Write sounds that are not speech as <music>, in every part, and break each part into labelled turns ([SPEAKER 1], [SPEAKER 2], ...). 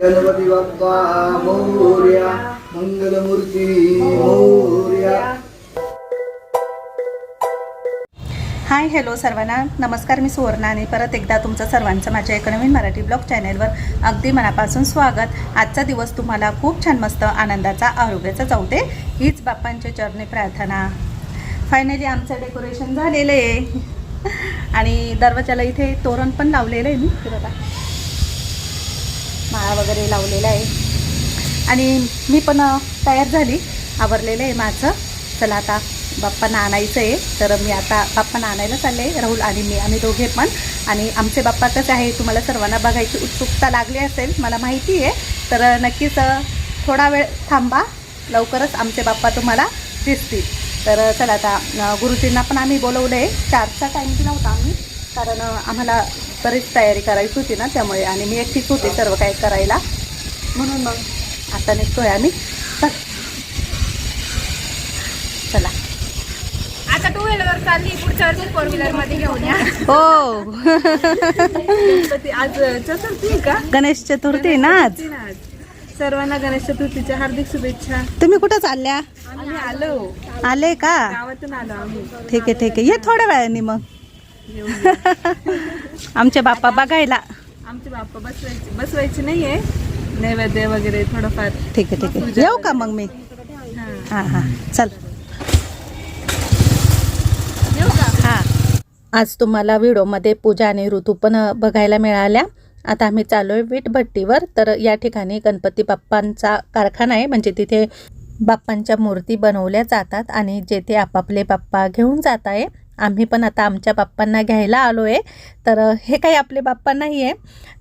[SPEAKER 1] Ganpati Bappa Mangalmurti
[SPEAKER 2] hi hello सर्वांना. नमस्कार मी सुवर्णा आणि परत एकदा तुमचं सर्वांचं माझ्या एक नवीन मराठी ब्लॉग चॅनेलवर अगदी मनापासून स्वागत. आजचा दिवस तुम्हाला खूप छान मस्त आनंदाचा आरोग्याचा जाऊ दे हीच बाप्पांच्या चरणी प्रार्थना. फायनली आमचं डेकोरेशन झालेलं आहे. आणि दरवाजाला इथे तोरण पण लावलेलं आहे मी. बघा. माळा वगैरे लावलेला आहे. आणि मी पण तयार झाली. आवरलेलं आहे माझं. चला आता बाप्पांना आणायचं आहे. तर मी आता बाप्पांना आणायला चालले राहुल आणि मी आम्ही दोघे पण. आणि आमचे बाप्पा कसे आहे तुम्हाला सर्वांना बघायची उत्सुकता लागली असेल मला माहिती आहे. तर नक्कीच थोडा वेळ थांबा. लवकरच आमचे बाप्पा तुम्हाला दिसतील. तर चला आता गुरुजींना पण आम्ही बोलवलं आहे चारचा टाईम दिला होता आम्ही. कारण आम्हाला बरीच तयारी करायची होती ना त्यामुळे. आणि मी एकटीच होते सर्व काही करायला. म्हणून मग आता निघतोय आम्ही. चल.
[SPEAKER 3] आता टू व्हीलर चालली. पुढच्या वर्षी फोर व्हीलरमध्ये घेऊन या.
[SPEAKER 2] हो.
[SPEAKER 3] आज चतुर्थी का?
[SPEAKER 2] गणेश चतुर्थी ना आज?
[SPEAKER 3] चतुर्थी ना आज. सर्वांना गणेश चतुर्थीच्या हार्दिक शुभेच्छा.
[SPEAKER 2] तुम्ही कुठं चालल्या
[SPEAKER 3] आम्ही आलो.
[SPEAKER 2] आले का?
[SPEAKER 3] गावातून आलो आम्ही.
[SPEAKER 2] ठीक आहे ठीक आहे. ये थोड्या वेळाने मग. <laughs> आमचे बाप्पा बघायला.
[SPEAKER 3] आमचे बाप्पा बसवायचे. बसवायचे नाहीये. नैवेद्य वगैरे थोडंफार
[SPEAKER 2] ठीक आहे ठीक आहे. येऊ का मग मी?
[SPEAKER 3] हा.
[SPEAKER 2] हां चल.
[SPEAKER 3] येऊ का?
[SPEAKER 2] हां. आज तुम्हाला व्हिडिओमध्ये पूजा आणि ऋतू पण बघायला मिळाल्या. आता आम्ही चालू आहे वीटभट्टीवर. तर या ठिकाणी गणपती बाप्पांचा कारखाना आहे. म्हणजे तिथे बाप्पांच्या मूर्ती बनवल्या जातात आणि जेथे आपापले बाप्पा घेऊन जात आहे. आम्ही पण आता आमच्या बाप्पांना घ्यायला आलो आहे तर हे काही आपले बाप्पा नाही आहे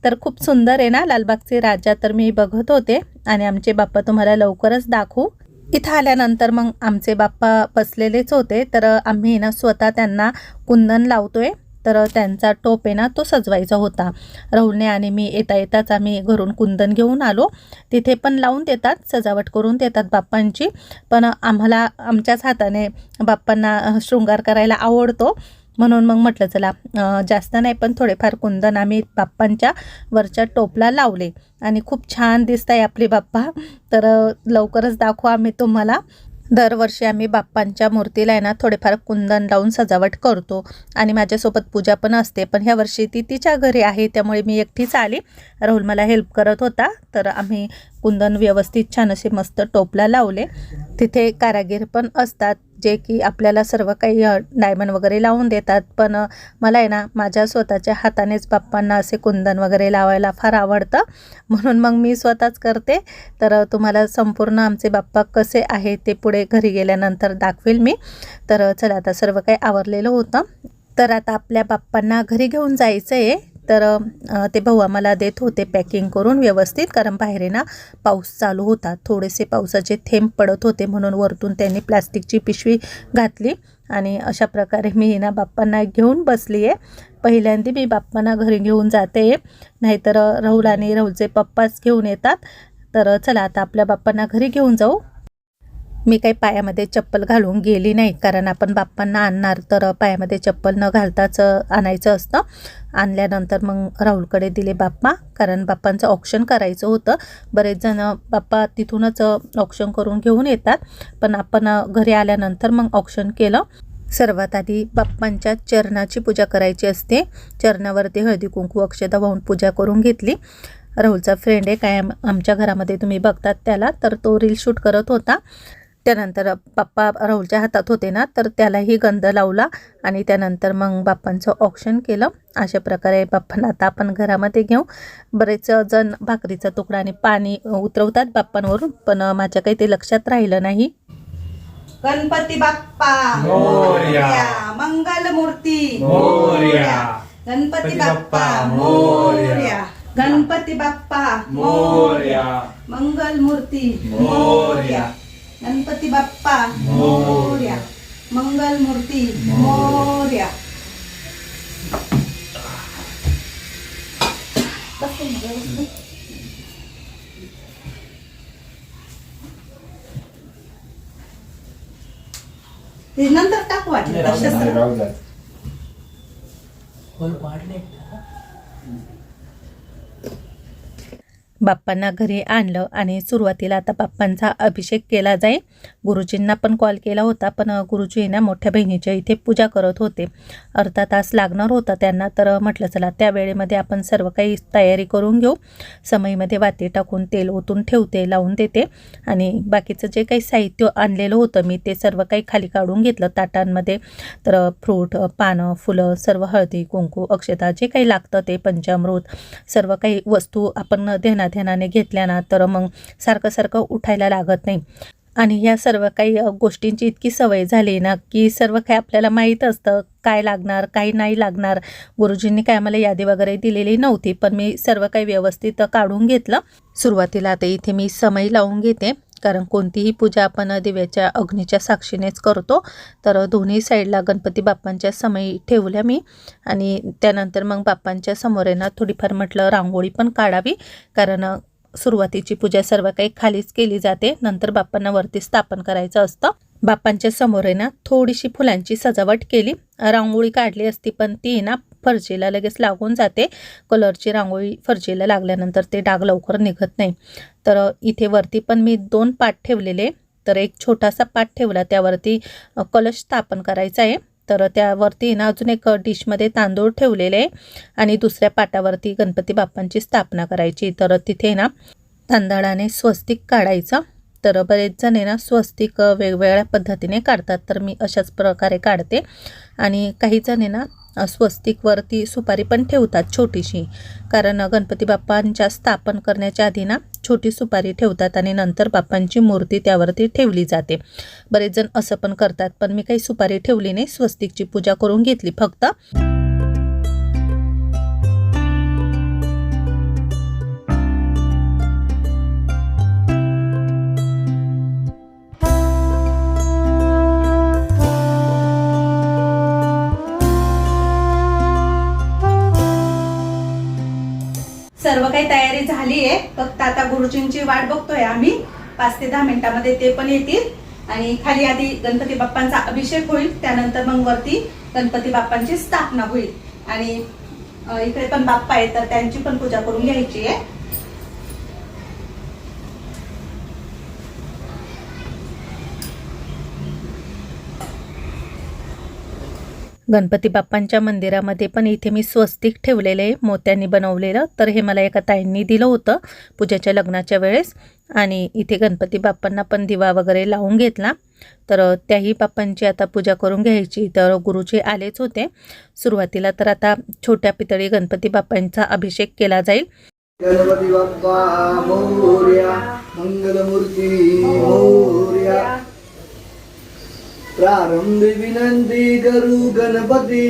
[SPEAKER 2] तर खूप सुंदर आहे ना लालबागचे राजा तर मी बघत होते. आणि आमचे बाप्पा तुम्हाला लवकरच दाखवू. इथं आल्यानंतर मग आमचे बाप्पा बसलेलेच होते. तर आम्ही ना स्वतः त्यांना कुंदन लावतो आहे तर त्यांचा टोप आहे ना तो सजवायचा होता. राहुलने आणि मी येता येताच आम्ही घरून कुंदन घेऊन आलो. तिथे पण लावून देतात सजावट करून देतात बाप्पांची. पण आम्हाला आमच्याच हाताने बाप्पांना शृंगार करायला आवडतो. म्हणून मग म्हटलं चला जास्त नाही पण थोडेफार कुंदन आम्ही बाप्पांच्या वरच्या टोपला लावले. आणि खूप छान दिसत आहे आपले बाप्पा. तर लवकरच दाखवू आम्ही तुम्हाला. दरवर्षी आम्ही बाप्पांच्या मूर्तीला आहे ना थोडेफार कुंदन लावून सजावट करतो. आणि माझ्यासोबत पूजा पण असते. पण ह्या वर्षी ती तिच्या घरी आहे. त्यामुळे मी एकटीच आली. राहुल मला हेल्प करत होता. तर आम्ही कुंदन व्यवस्थित छान असे मस्त टोपला लावले. तिथे कारागीर पण असतात. जे की आपल्याला सर्व काही डायमंड वगैरे लावून देतात. पण मला आहे ना माझ्या स्वतःच्या हातानेच बाप्पांना असे कुंदन वगैरे लावायला फार आवडतं. म्हणून मग मी स्वतःच करते. तर तुम्हाला संपूर्ण आमचे बाप्पा कसे आहे ते पुढे घरी गेल्यानंतर दाखवेल मी. तर चला आता सर्व काही आवरलेलं होतं. तर आता आपल्या बाप्पांना घरी घेऊन जायचं आहे तर ते भाऊ आम्हाला देत होते पॅकिंग करून व्यवस्थित कारण बाहेर ना पाऊस चालू होता. थोडेसे पावसाचे थेंब पडत होते म्हणून वरतून त्यांनी प्लास्टिकची पिशवी घातली. आणि अशा प्रकारे मी ना बाप्पांना घेऊन बसली आहे. पहिल्यांदा मी बाप्पांना घरी घेऊन जाते. नाहीतर राहुल आणि राहुलचे पप्पाच घेऊन येतात. तर चला आता आपल्या बाप्पांना घरी घेऊन जाऊ. मी काही पायामध्ये चप्पल घालून गेली नाही कारण आपण बाप्पांना आणणार. तर पायामध्ये चप्पल न घालताच आणायचं असतं. आणल्यानंतर मग राहुलकडे दिले बाप्पा कारण बाप्पांचं ऑप्शन करायचं होतं. बरेच जण बाप्पा तिथूनच ऑप्शन करून घेऊन येतात. पण आपण घरी आल्यानंतर मग ऑप्शन केलं. सर्वात आधी बाप्पांच्या चरणाची पूजा करायची असते. चरणावरती हळदी कुंकू अक्षता वाहून पूजा करून घेतली. राहुलचा फ्रेंड आहे काय आमच्या घरामध्ये तुम्ही बघतात त्याला तर तो रील शूट करत होता. त्यानंतर बाप्पा राहुलच्या हातात होते ना तर त्यालाही गंध लावला आणि त्यानंतर मग बाप्पांचं ऑप्शन केलं. अशा प्रकारे बाप्पांना आता आपण घरामध्ये घेऊ बरेच जण भाकरीचा तुकडा आणि पाणी उतरवतात बाप्पांवरून पण माझ्या काही ते लक्षात राहिलं नाही. गणपती बाप्पा!
[SPEAKER 1] मोरया.
[SPEAKER 2] मंगल मूर्ती
[SPEAKER 1] मोरया.
[SPEAKER 2] गणपती
[SPEAKER 1] बाप्पा मोरया.
[SPEAKER 2] गणपती बाप्पा!
[SPEAKER 1] मोर्या!
[SPEAKER 2] मंगल मूर्ती
[SPEAKER 1] मोरया.
[SPEAKER 2] गणपती बाप्पा
[SPEAKER 1] मोरया.
[SPEAKER 2] मंगल मूर्ती मोर्या नंतर टाकू वाटलं तर शस्त्र. बाप्पांना घरी आणलं आणि सुरुवातीला आता बाप्पांचा अभिषेक केला जाईल गुरुजींना पण कॉल केला होता पण गुरुजी ना मोठ्या बहिणीच्या इथे पूजा करत होते. अर्धा तास लागणार होता त्यांना तर म्हटलं चला त्या वेळेमध्ये आपण सर्व काही तयारी करून घेऊ. समईमध्ये वाती टाकून तेल ओतून ठेवते लावून देते. आणि बाकीचं जे काही साहित्य आणलेलं होतं मी ते सर्व काही खाली काढून घेतलं ताटांमध्ये. तर फ्रूट पानं फुलं सर्व हळदी कुंकू अक्षता जे काही लागतं ते पंचामृत सर्व काही वस्तू आपण देणार ध्यानाने घेतल्या ना तर मग सारखं सारखं उठायला लागत नाही. आणि ह्या सर्व काही गोष्टींची इतकी सवय झाली ना की सर्व काही आपल्याला माहीत असतं काय लागणार काय नाही लागणार. गुरुजींनी काय आम्हाला यादी वगैरे दिलेली नव्हती पण मी सर्व काही व्यवस्थित काढून घेतलं. सुरुवातीला आता इथे मी समय लावून घेते. कारण कोणतीही पूजा आपण दिव्याच्या अग्नीच्या साक्षीनेच करतो. तर दोन्ही साईडला गणपती बाप्पांच्या समयी ठेवल्या मी. आणि त्यानंतर मग बाप्पांच्या समोर आहे ना थोडीफार म्हटलं रांगोळी पण काढावी. कारण सुरुवातीची पूजा सर्व काही खालीच केली जाते. नंतर बाप्पांना वरती स्थापन करायचं असतं. बाप्पांच्या समोर आहे ना थोडीशी फुलांची सजावट केली. रांगोळी काढली असती पण ती आहे ना फरशीला लगेच लागून जाते. कलरची रांगोळी फरशीला लागल्यानंतर ते डाग लवकर निघत नाही. तर इथे वरती पण मी दोन पाट ठेवलेले. तर एक छोटासा पाट ठेवला. त्यावरती कलश स्थापन करायचा आहे. तर त्यावरती ना अजून एक डिशमध्ये तांदूळ ठेवलेले आहे. आणि दुसऱ्या पाटावरती गणपती बाप्पांची स्थापना करायची. तर तिथे ना तांदळाने स्वस्तिक काढायचं. तर बरेच जण आहे ना स्वस्तिक वेगवेगळ्या पद्धतीने काढतात. तर मी अशाच प्रकारे काढते. आणि काही जण आहे ना स्वस्तिकवरती सुपारी पण ठेवतात छोटीशी. कारण गणपती बाप्पांच्या स्थापन करण्याच्या आधी ना छोटी सुपारी ठेवतात आणि नंतर बाप्पांची मूर्ती त्यावरती ठेवली जाते. बरेच जण असं पण करतात पण मी काही सुपारी ठेवली नाही स्वस्तिकची पूजा करून घेतली फक्त.
[SPEAKER 1] झाली आहे. फक्त आता गुरुजींची वाट बघतोय आम्ही. पाच ते दहा मिनिटामध्ये ते पण येतील. आणि खाली आधी गणपती बाप्पांचा अभिषेक होईल. त्यानंतर मग वरती गणपती बाप्पांची स्थापना होईल. आणि इकडे पण बाप्पा आहेत तर त्यांची पण पूजा करून घ्यायची आहे.
[SPEAKER 2] गणपती बाप्पांच्या मंदिरामध्ये पण इथे मी स्वस्तिक ठेवलेलं आहे मोत्यांनी बनवलेलं. तर हे मला एका ताईंनी दिलं होतं पूजेच्या लग्नाच्या वेळेस. आणि इथे गणपती बाप्पांना पण दिवा वगैरे लावून घेतला. तर त्याही बाप्पांची आता पूजा करून घ्यायची. तर गुरुजी आलेच होते. सुरुवातीला तर आता छोट्या पितळी गणपती बाप्पांचा अभिषेक केला जाईल.
[SPEAKER 4] गणपती बाप्पा मंगलमूर्ती प्रारंभी विनंती करू गणपती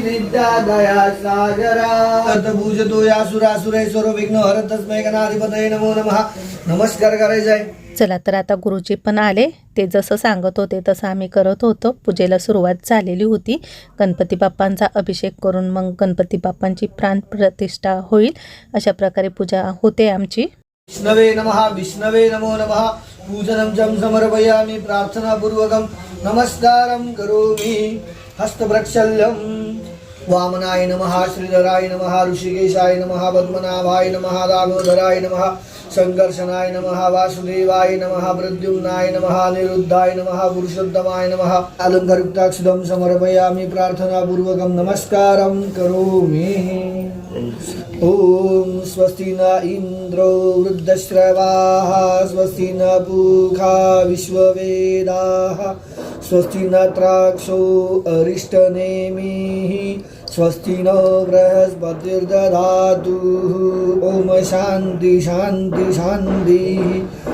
[SPEAKER 4] विद्या दया सागरा। पूजतो या सुरासुरे सर्व विघ्न हरत तस्मै गणाधिपतये नमो नमः। नमस्कार करायचा आहे.
[SPEAKER 2] चला तर आता गुरुजी पण आले. ते जसं सांगत होते तसं आम्ही करत होतो. पूजेला सुरुवात झालेली होती. गणपती बाप्पांचा अभिषेक करून मग गणपती बाप्पांची प्राणप्रतिष्ठा होईल. अशा प्रकारे पूजा होते आमची.
[SPEAKER 4] విష్ణవే నమ విష్ణవే నమో నమ పూజనం జం సమర్పయామి ప్రార్థనాపూర్వకం నమస్కారం కరోమి హస్తప్రక్షల్యం वामनाय नमः श्रीधराय नमः ऋषिकेशाय नमः पद्मनाभाय नमः दामोदराय नमः सङ्कर्षणाय नमः वासुदेवाय नमः प्रद्युम्नाय नमः निरुद्धाय नमः पुरुषोत्तमाय नमः। अलङ्कारयुक्ताक्षुदं समर्पयामि प्रार्थनापूर्वकं नमस्कारं करोमि। ॐ स्वस्ति न इन्द्रो वृद्धश्रवाः स्वस्ति न पूखा विश्ववेदाः। स्वस्ति न त्राक्षो अरिष्टनेमिः स्वस्ति नो बृहस्पतिर्दधातु। ॐ शान्ति शान्ति शान्तिः।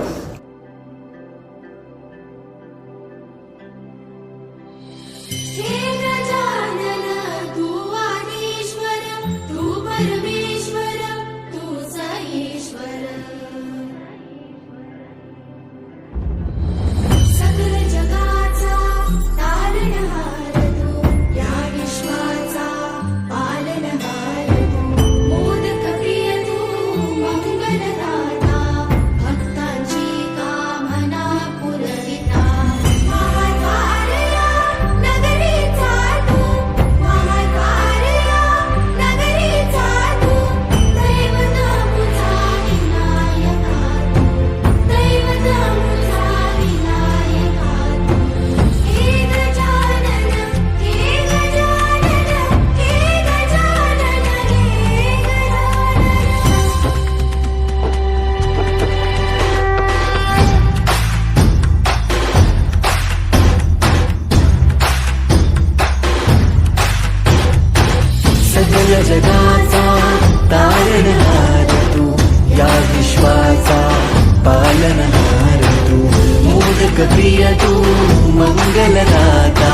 [SPEAKER 5] मंगलदाता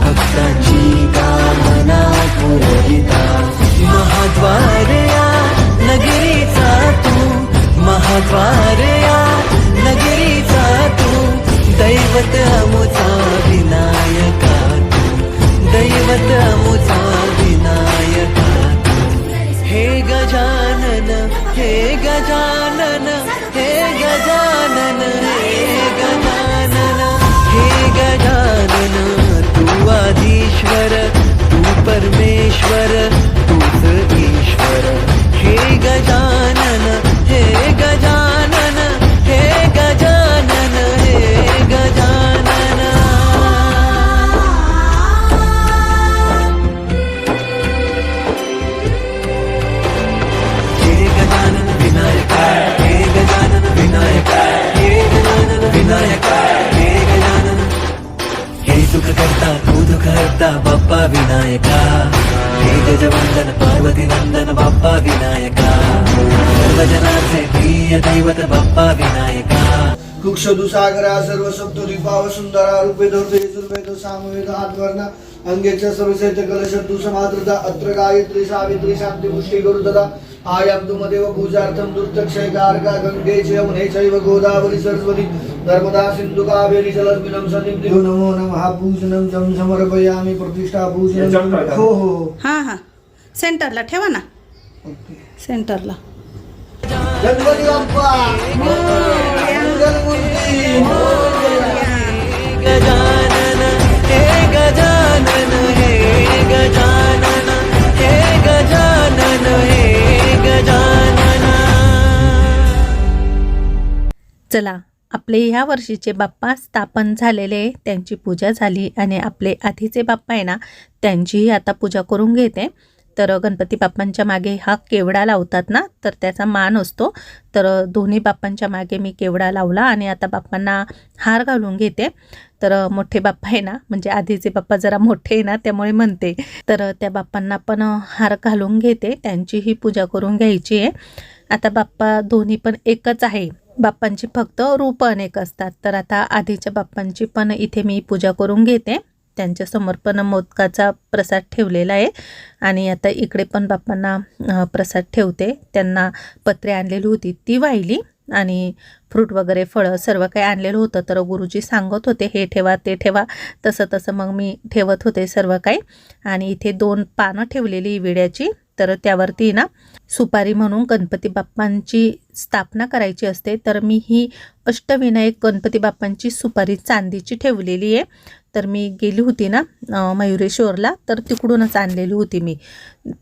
[SPEAKER 6] भक्ताची कामना पुरविता. महाद्वारया नगरीचा तू महाद्वारया नगरीचा तू दैवत अमुचा ईश्वर तू परमेश्वर तूच ईश्वर. हे गजानन
[SPEAKER 4] सागरा सर्व सप्तोरी पाव सुंदरा रूपे धरते यजुर्वेद सामवेद आत्मर्णा अंगेच्या सर्वसेत कलशब्दु समादृता अत्र गायत्री सावित्री शांती पुष्टी गुरु ददा आयाम तुमदेव पूजार्थम दुर्तक्षय कारका गंगे च यमुने चैव गोदावरी सरस्वती नर्मदा सिंधु कावेरी जलस्मिनं सन्निधिं नमो नमः पूजनं जं समर्पयामि प्रतिष्ठा पूजनं। हो हो हो.
[SPEAKER 1] हां हां. सेंटरला ठेवा ना. सेंटरला
[SPEAKER 4] गणपती बाप्पा
[SPEAKER 6] गजानन हे गजानन हे गजानन हे गजानन हे गजानन
[SPEAKER 2] चला आपले ह्या वर्षीचे बाप्पा स्थापन झालेले त्यांची पूजा झाली आणि आपले आधीचे बाप्पा आहे ना त्यांचीही आता पूजा करून घेते. तर गणपती बाप्पांच्या मागे हा केवडा लावतात ना तर त्याचा मान असतो. तर दोन्ही बाप्पांच्या मागे मी केवडा लावला आणि आता बाप्पांना हार घालून घेते. तर मोठे बाप्पा आहे ना म्हणजे आधीचे बाप्पा जरा मोठे आहे ना त्यामुळे म्हणते. तर त्या बाप्पांना पण हार घालून घेते त्यांचीही पूजा करून घ्यायची आहे. आता बाप्पा दोन्ही पण एकच आहे. बाप्पांची फक्त रूप अनेक असतात. तर आता आधीच्या बाप्पांची पण इथे मी पूजा करून घेते. त्यांच्यासमोर पण मोदकाचा प्रसाद ठेवलेला आहे. आणि आता इकडे पण बाप्पांना प्रसाद ठेवते. त्यांना पत्रे आणलेली होती ती वाहिली. आणि फ्रूट वगैरे फळं सर्व काही आणलेलं होतं. तर गुरुजी सांगत होते हे ठेवा ते ठेवा. तसं तसं मग मी ठेवत होते सर्व काही. आणि इथे दोन पानं ठेवलेली विड्याची. तर त्यावरती ना सुपारी म्हणून गणपती बाप्पांची स्थापना करायची असते. तर मी ही अष्टविनायक गणपती बाप्पांची सुपारी चांदीची ठेवलेली आहे. तर मी गेली होती ना मयुरेश्वरला तर तिकडूनच आणलेली होती मी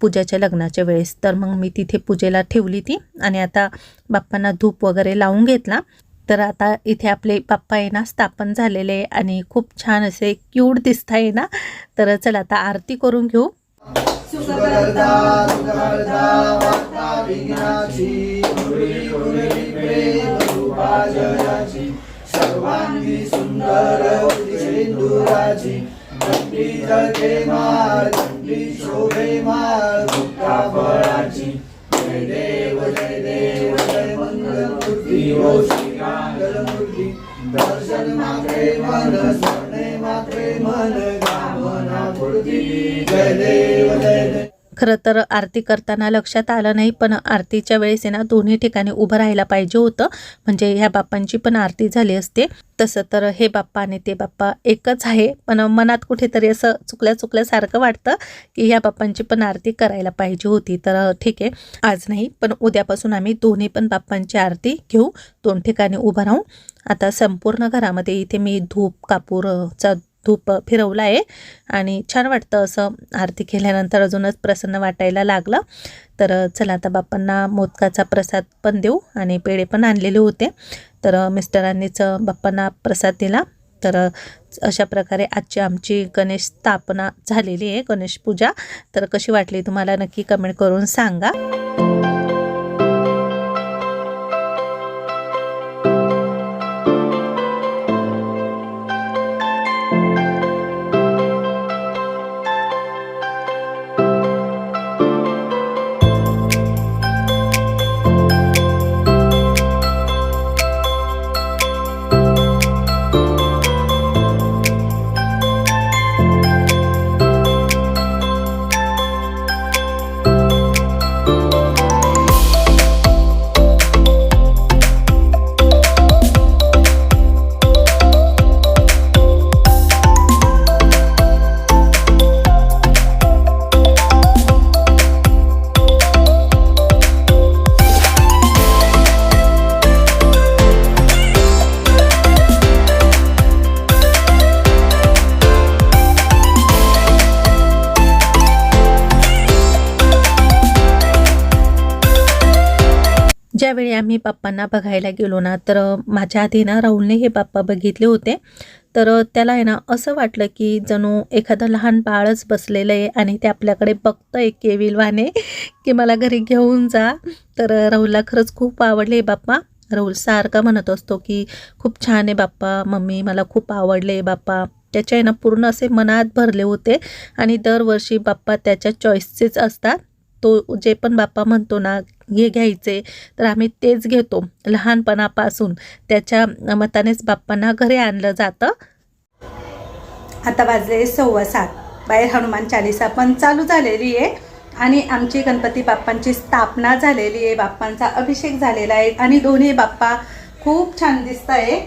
[SPEAKER 2] पूजाच्या लग्नाच्या वेळेस. तर मग मी तिथे पूजेला ठेवली ती आणि आता बाप्पांना धूप वगैरे लावून घेतला. तर आता इथे आपले बाप्पा आहे ना स्थापन झालेले आणि खूप छान असे क्यूट दिसत आहे ना. तर चला आता आरती करून घेऊ.
[SPEAKER 4] सर्वांगी सुंदर सिंदुराची. कंठी जळके माळ कंठी शोभे माळ भुक्का फळाची. जय देव जय देव जय मंगलमूर्ती. ओ श्री मंगलमूर्ती दर्शन मात्रे मन स्मरणे मात्रे मन कामना पूर्ती जय देव जय देव.
[SPEAKER 2] खरं तर आरती करताना लक्षात आलं नाही पण आरतीच्या वेळेस आहे ना दोन्ही ठिकाणी उभं राहायला पाहिजे होतं. म्हणजे ह्या बाप्पांची पण आरती झाली असते. तसं तर हे बाप्पा आणि ते बाप्पा एकच आहे. पण मनात कुठेतरी असं चुकल्या चुकल्यासारखं वाटतं की ह्या बाप्पांची पण आरती करायला पाहिजे होती. तर ठीक आहे. आज नाही पण उद्यापासून आम्ही दोन्ही पण बाप्पांची आरती घेऊ. दोन ठिकाणी उभं राहू. आता संपूर्ण घरामध्ये इथे मी धूप कापूरचा धूप फिरवला आहे आणि छान वाटतं असं आरती केल्यानंतर अजूनच प्रसन्न वाटायला लागलं. तर चला आता बाप्पांना मोदकाचा प्रसाद पण देऊ आणि पेढे पण आणलेले होते. तर मिस्टरांनीच बाप्पांना प्रसाद दिला. तर अशा प्रकारे आजची आमची गणेश स्थापना झालेली आहे गणेश पूजा. तर कशी वाटली तुम्हाला नक्की कमेंट करून सांगा. आम्ही बाप्पांना बघायला गेलो ना तर माझ्या आधी ना राहुलने हे बाप्पा बघितले होते. तर त्याला आहे ना असं वाटलं की जणू एखादं लहान बाळच बसलेलं आहे आणि ते आपल्याकडे बघतं आहे केविलवाने की मला घरी घेऊन जा. तर राहुलला खरंच खूप आवडले हे बाप्पा. राहुल सारखा म्हणत असतो की खूप छान आहे बाप्पा मम्मी मला खूप आवडले बाप्पा. त्याच्या आहे ना पूर्ण असे मनात भरले होते आणि दरवर्षी बाप्पा त्याच्या चॉईसचेच असतात. तो जे पण बाप्पा म्हणतो ना हे घ्यायचे. तर आम्ही तेच घेतो. लहानपणापासून त्याच्या मतानेच बाप्पांना घरी आणलं जातं.
[SPEAKER 1] आता वाजले सव्वा सात. बाहेर हनुमान चालिसा पण चालू झालेली आहे. आणि आमची गणपती बाप्पांची स्थापना झालेली आहे. बाप्पांचा अभिषेक झालेला आहे. आणि दोन्ही बाप्पा खूप छान दिसत आहे.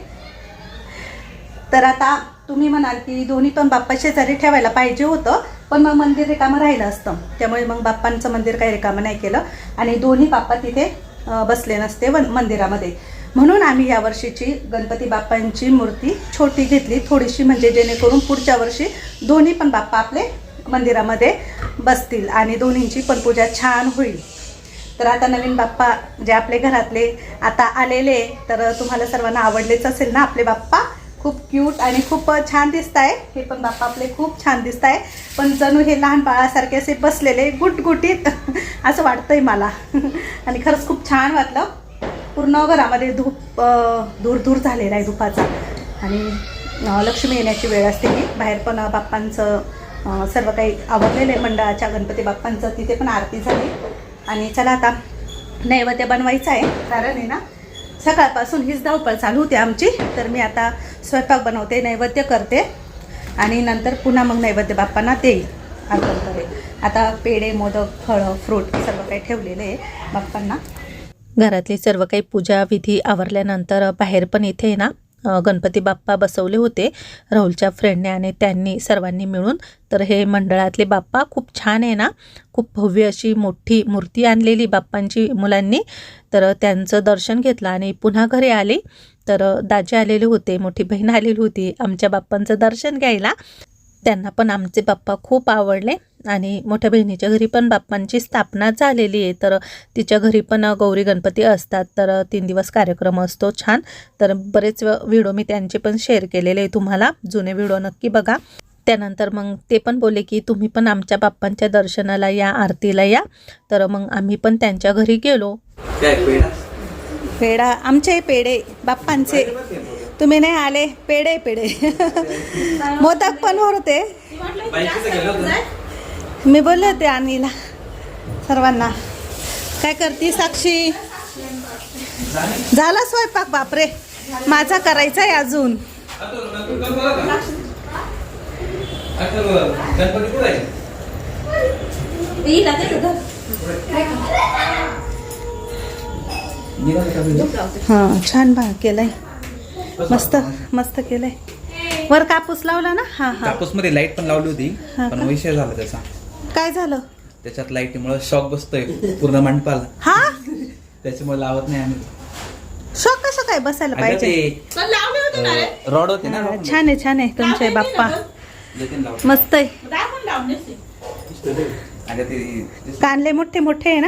[SPEAKER 1] तर आता तुम्ही म्हणाल की दोन्ही पण बाप्पा शेजारी ठेवायला पाहिजे होतं. पण मग मंदिर रिकामं राहिलं असतं. त्यामुळे मग बाप्पांचं मंदिर काही रिकामं नाही केलं. आणि दोन्ही बाप्पा तिथे बसले नसते वन मंदिरामध्ये. म्हणून आम्ही या वर्षीची गणपती बाप्पांची मूर्ती छोटी घेतली. थोडीशी म्हणजे जेणेकरून पुढच्या वर्षी दोन्ही पण बाप्पा आपले मंदिरामध्ये बसतील आणि दोन्हींची पण पूजा छान होईल. तर आता नवीन बाप्पा जे आपले घरातले आता आलेले तर तुम्हाला सर्वांना आवडलेच असेल ना आपले बाप्पा? खूप क्यूट आणि खूप छान दिसत आहे हे पण बाप्पा आपले खूप छान दिसत आहे पण जणू हे लहान बाळासारखे असे बसलेले गुटगुटीत <laughs> असं वाटतंय मला. <laughs> आणि खरंच खूप छान वाटलं. पूर्ण घरामध्ये धूप दूर दूर झालेला आहे धुपाचा. आणि लक्ष्मी येण्याची वेळ असते की बाहेर पण बाप्पांचं सर्व काही आवडलेलं आहे मंडळाच्या गणपती बाप्पांचं. तिथे पण आरती झाली. आणि चला आता नैवेद्य बनवायचं आहे. कारण आहे ना सकाळपासून हीच धावपळ चालू होती आमची. तर मी आता स्वयंपाक बनवते नैवेद्य करते आणि नंतर पुन्हा मग नैवेद्य बाप्पांना देईल. अर्पण करेल. आता पेढे मोदक फळं फ्रूट सर्व काही ठेवलेले आहे बाप्पांना.
[SPEAKER 2] घरातली सर्व काही पूजा विधी आवरल्यानंतर बाहेर पण इथे ना गणपती बाप्पा बसवले होते राहुलच्या फ्रेंडने आणि त्यांनी सर्वांनी मिळून. तर हे मंडळातले बाप्पा खूप छान आहे ना खूप भव्य अशी मोठी मूर्ती आणलेली बाप्पांची मुलांनी. तर त्यांचं दर्शन घेतलं आणि पुन्हा घरी आली. तर दाजी आलेले होते मोठी बहीण आलेली होती आमच्या बाप्पांचं दर्शन घ्यायला. त्यांना पण आमचे बाप्पा खूप आवडले आणि मोठ्या बहिणीच्या घरी पण बाप्पांची स्थापना झालेली आहे. तर तिच्या घरी पण गौरी गणपती असतात. तर तीन दिवस कार्यक्रम असतो छान. तर बरेच व्हिडिओ मी त्यांचे पण शेअर केलेले आहे तुम्हाला. जुने व्हिडिओ नक्की बघा. त्यानंतर मग ते पण बोलले की तुम्ही पण आमच्या बाप्पांच्या दर्शनाला या आरतीला या. तर मग आम्ही पण त्यांच्या घरी गेलो.
[SPEAKER 6] पेढा
[SPEAKER 1] आमचे पेढे बाप्पांचे. तुम्ही नाही आले पेढे पेढे. मोदक पण होते. मी बोलले होते अनिला सर्वांना. काय करती साक्षी? झाला स्वयंपाक बापरे. माझा करायचा आहे अजून.
[SPEAKER 6] गणपती
[SPEAKER 1] हा छान भाग केलाय. मस्त मस्त केलंय. वर कापूस लावला ना? हा हा.
[SPEAKER 7] कापूसमध्ये लाइट पण लावली होती
[SPEAKER 1] हा
[SPEAKER 7] पण? विषय झाला त्याचा.
[SPEAKER 1] काय झालं?
[SPEAKER 7] त्याच्यात लाईटीमुळे शॉक बसतोय पूर्ण मंडपाला.
[SPEAKER 1] हा?
[SPEAKER 7] त्याच्यामुळे लावत नाही आम्ही.
[SPEAKER 1] शॉक कसं काय बसायला
[SPEAKER 7] अगं
[SPEAKER 1] पाहिजे?
[SPEAKER 7] ते रॉड होते ना
[SPEAKER 1] हा, छान आहे छान आहे तुमचे बाप्पा. मस्त आहे.
[SPEAKER 7] अगं ते
[SPEAKER 1] कानले मोठे मोठे आहे ना?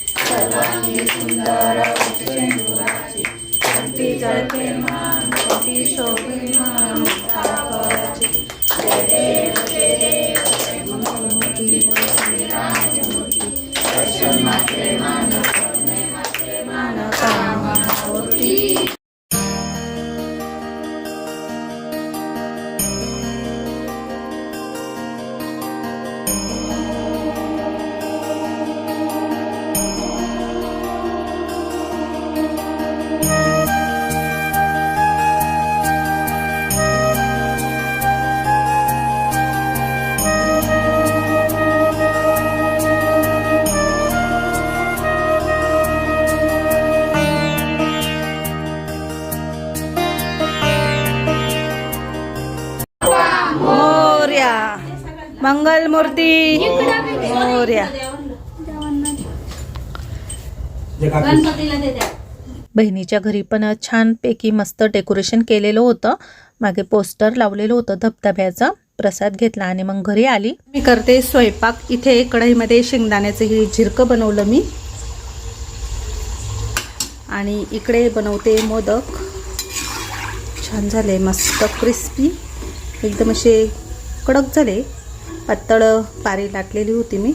[SPEAKER 1] सर्वांगी सुंदर चेंडुराची
[SPEAKER 7] जळते मान कोटी शोभिमान मंगलमूर्ती.
[SPEAKER 2] मंगल मूर्ती मोर्या. बहिणीच्या घरी पण छानपैकी मस्त डेकोरेशन केलेलं होतं. मागे पोस्टर लावलेलं होतं धबधब्याचं. प्रसाद घेतला आणि मग घरी आली.
[SPEAKER 1] मी करते स्वयंपाक. इथे कढईमध्ये शेंगदाण्याचं हे झिरकं बनवलं मी. आणि इकडे बनवते मोदक. छान झाले मस्त क्रिस्पी एकदम असे कडक झाले. पातळ पारी लाटलेली होती मी.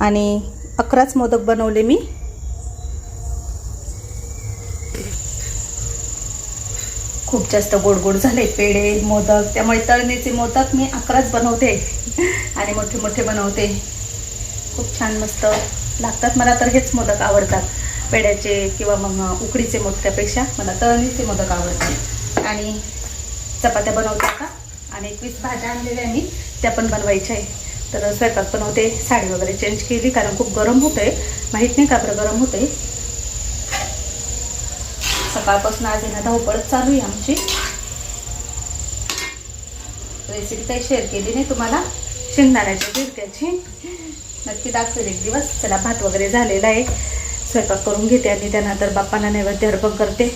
[SPEAKER 1] आणि अकराच मोदक बनवले मी. खूप जास्त गोड गोड झाले पेढे मोदक. त्यामुळे तळणीचे मोदक मी अकराच बनवते. आणि मोठे मोठे बनवते. खूप छान मस्त लागतात. मला तर हेच मोदक आवडतात. पेड्याचे किंवा मग उकडीचे मोदकापेक्षा मला तळणीचे मोदक आवडतात. आणि चपात्या बनवते आता. आणि एकवीस भाज्या आणलेल्या मी. त्या पण बनवायच्या आहे. तर स्वयंपाक बनवते साडी वगैरे चेंज केली कारण खूप गरम होतंय. माहीत नाही का बरं गरम होतंय? सकाळपासून आज येणं धावपळच चालू आहे आमची. रेसिपी काही शेअर केली नाही तुम्हाला. शेंगदाण्याच्या त्याची नक्की दाखवेल. एक दिवस. चला भात वगैरे झालेला आहे. स्वयंपाक करून घेते आणि त्यानंतर बाप्पांना नैवेद्य अर्पण करते.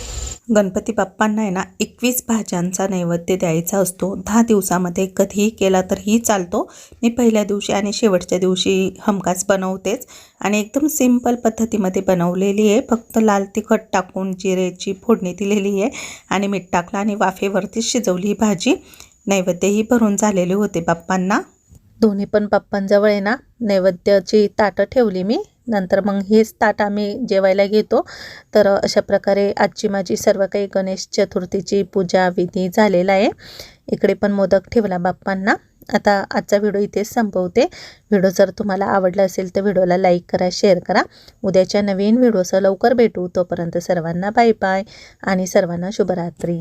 [SPEAKER 2] गणपती बाप्पांना आहे ना एकवीस भाज्यांचा नैवेद्य द्यायचा असतो. दहा दिवसामध्ये कधीही केला तरीही चालतो. मी पहिल्या दिवशी आणि शेवटच्या दिवशी हमखास बनवतेच. आणि एकदम सिंपल पद्धतीमध्ये बनवलेली आहे. फक्त लाल तिखट टाकून जिरेची फोडणी दिलेली आहे. आणि मीठ टाकलं आणि वाफेवरती शिजवली ही भाजी. नैवेद्यही भरून झालेले होते बाप्पांना. दोन्ही पण पप्पांजवळ आहे ना नैवेद्याची ताटं ठेवली मी. नंतर मग हेच ताट आम्ही जेवायला घेतो. तर अशा प्रकारे आजची माझी सर्व काही गणेश चतुर्थीची पूजा विधी झालेला आहे. इकडे पण मोदक ठेवला बाप्पांना. आता आजचा व्हिडिओ इथेच संपवते. व्हिडिओ जर तुम्हाला आवडला असेल तर व्हिडिओला लाईक करा शेअर करा. उद्याच्या नवीन व्हिडिओसह लवकर भेटू. तोपर्यंत सर्वांना बाय बाय आणि सर्वांना शुभरात्री.